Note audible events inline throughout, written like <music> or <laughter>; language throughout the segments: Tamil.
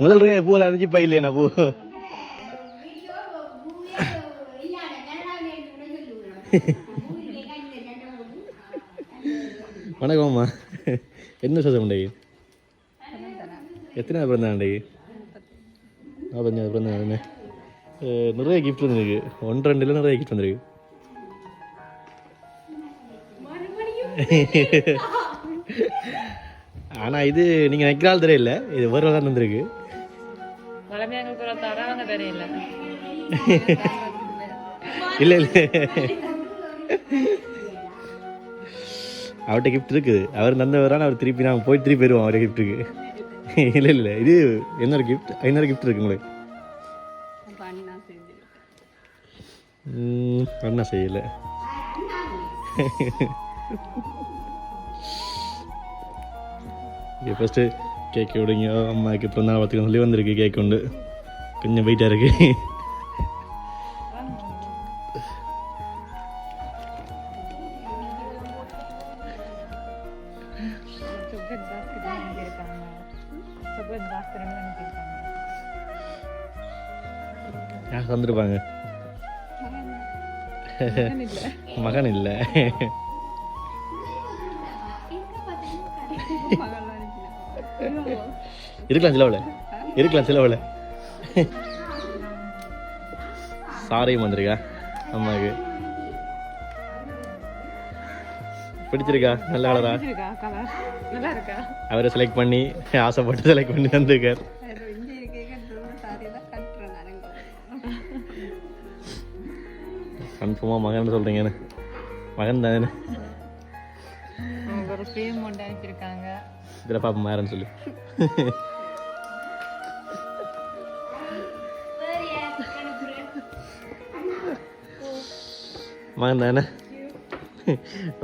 முதல் இருக்க பூவில் அரைஞ்சி பையில்லையா பூ வணக்கம் அம்மா என்ன சொல்ல உண்டைக்கு எத்தனை பிறந்த உண்டைக்கு நாற்பத்தஞ்சாவது பிறந்த நாள் நிறைய கிஃப்ட் வந்திருக்கு ஒன்று ரெண்டுல நிறைய கிஃப்ட் வந்திருக்கு ஆனால் இது நீங்கள் நிற்கிறாள் தெரியல இது ஒரு தான் வந்திருக்கு இல்லை. இல்லை அவர்கிட்ட கிஃப்ட் இருக்குது. அவர் தந்தவரான அவர் திருப்பி நாங்கள் போய் திருப்பி வருவோம் அவர்கிட்ட கிஃப்ட்டுக்கு இல்லை இல்லை இது இன்னொரு கிஃப்ட் இன்னொரு கிஃப்ட் இருக்கு உங்களுக்கு. அண்ணா செய்யலை. இங்கே ஃபஸ்ட்டு கேக் விடுங்க அம்மாவுக்கு இப்போ தான் சொல்லி வந்திருக்கு கேக் உண்டு. கொஞ்சம் வெயிட்டாக இருக்கு. வந்துருப்பாங்க. மகன் இல்லை. <laughs> இருக்கலாம் சிலவில் இருக்கலாம் சிலவில் சாரையும் வந்திருக்கா அம்மாவுக்கு பிடிச்சிருக்கா? நல்ல கலரா அவரை செலக்ட் பண்ணி ஆசைப்பட்டு செலக்ட் பண்ணி வந்திருக்கார். கன்ஃபார்மாக மகன் சொல்கிறீங்கன்னு மகன் தானே? ஃப்ரேம் ஒன்று அனுப்பியிருக்காங்க. இதில் பாப்போம் யாருன்னு சொல்லி. மகன் தானே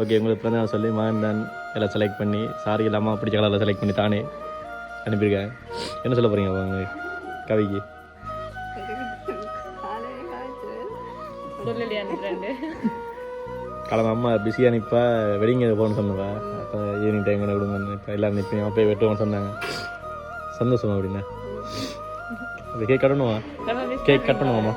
ஓகே உங்களுக்கு பிறந்த நாள் சொல்லி மகன் தான் எல்லாம் செலக்ட் பண்ணி சாரி இல்லாமல் பிடிச்ச கலரில் செலக்ட் பண்ணி தானே அனுப்பியிருக்கேன் என்ன சொல்ல போகிறீங்க அவங்க கவிக்கு? சொல்லலையா கிளம்ப அம்மா பிஸியாக நிற்பா வெடிங்க போகணும்னு சொன்னவா. அப்போ ஈவினிங் டைம் கூட விடுங்கன்னு இப்போ எல்லாம் நிற்பேன் அப்போ வெட்டுவோம்னு சொன்னாங்க. சந்தோஷமா அப்படின்னா கேக் கட்டணுமா? கேக் கட் பண்ணுவோமா